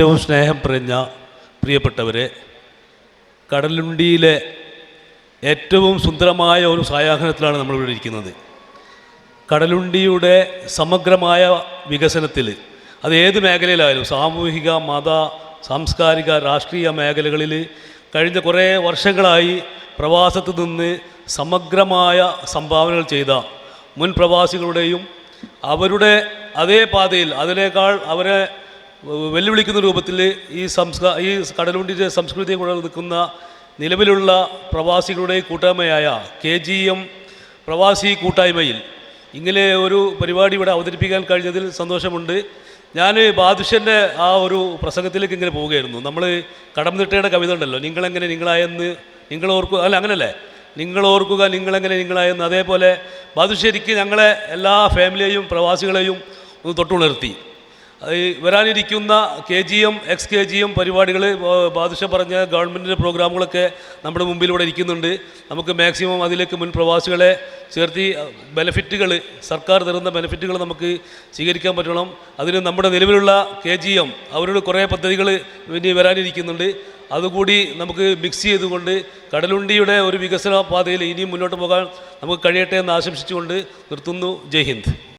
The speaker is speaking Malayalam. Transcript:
ഏറ്റവും സ്നേഹം പറഞ്ഞ പ്രിയപ്പെട്ടവരെ കടലുണ്ടിയിലെ ഏറ്റവും സുന്ദരമായ ഒരു സായാഹനത്തിലാണ് നമ്മളിവിടെ ഇരിക്കുന്നത്. കടലുണ്ടിയുടെ സമഗ്രമായ വികസനത്തിൽ അത് ഏത് മേഖലയിലായാലും സാമൂഹിക മത സാംസ്കാരിക രാഷ്ട്രീയ മേഖലകളിൽ കഴിഞ്ഞ കുറേ വർഷങ്ങളായി പ്രവാസത്ത് നിന്ന് സമഗ്രമായ സംഭാവനകൾ ചെയ്ത മുൻ പ്രവാസികളുടെയും അവരുടെ അതേ പാതയിൽ അതിനേക്കാൾ അവരെ വെല്ലുവിളിക്കുന്ന രൂപത്തിൽ ഈ സംസ്കാ ഈ കടലുണ്ടിന്റെ സംസ്കൃതിയെ നിൽക്കുന്ന നിലവിലുള്ള പ്രവാസികളുടെ കൂട്ടായ്മയായ കെ ജി എം പ്രവാസി കൂട്ടായ്മയിൽ ഇങ്ങനെ ഒരു പരിപാടി ഇവിടെ അവതരിപ്പിക്കാൻ കഴിഞ്ഞതിൽ സന്തോഷമുണ്ട്. ഞാൻ ബാദുഷ്യന്റെ ആ ഒരു പ്രസംഗത്തിലേക്ക് ഇങ്ങനെ പോവുകയായിരുന്നു. നമ്മൾ കടംനിട്ടയുടെ കവിത ഉണ്ടല്ലോ നിങ്ങളെങ്ങനെ നിങ്ങളായെന്ന് നിങ്ങൾ ഓർക്കുക അല്ല അങ്ങനല്ലേ? നിങ്ങൾ ഓർക്കുക നിങ്ങളെങ്ങനെ നിങ്ങളായെന്ന് അതേപോലെ ബാദുഷരിക്ക് ഞങ്ങളെ എല്ലാ ഫാമിലിയെയും പ്രവാസികളെയും ഒന്ന് തൊട്ടുണർത്തി. വരാനിരിക്കുന്ന K G M X K G M പരിപാടികൾ ബാദുഷ പറഞ്ഞ ഗവൺമെന്റിന്റെ പ്രോഗ്രാമുകളൊക്കെ നമ്മുടെ മുമ്പിലൂടെ ഇരിക്കുന്നുണ്ട്. നമുക്ക് മാക്സിമം അതിലേക്ക് മുൻ പ്രവാസികളെ ചേർത്തി ബെനിഫിറ്റുകൾ സർക്കാർ തരുന്ന ബെനിഫിറ്റുകൾ നമുക്ക് സ്വീകരിക്കാൻ പറ്റണം. അതിന് നമ്മുടെ നിലവിലുള്ള കെ ജി എം അവരുടെ കുറേ പദ്ധതികൾ ഇനി വരാനിരിക്കുന്നുണ്ട്. അതുകൂടി നമുക്ക് മിക്സ് ചെയ്തുകൊണ്ട് കടലുണ്ടിയുടെ ഒരു വികസന പാതയിൽ ഇനിയും മുന്നോട്ട് പോകാൻ നമുക്ക് കഴിയട്ടെ എന്ന് ആശംസിച്ചുകൊണ്ട് നിർത്തുന്നു. ജയ് ഹിന്ദ്.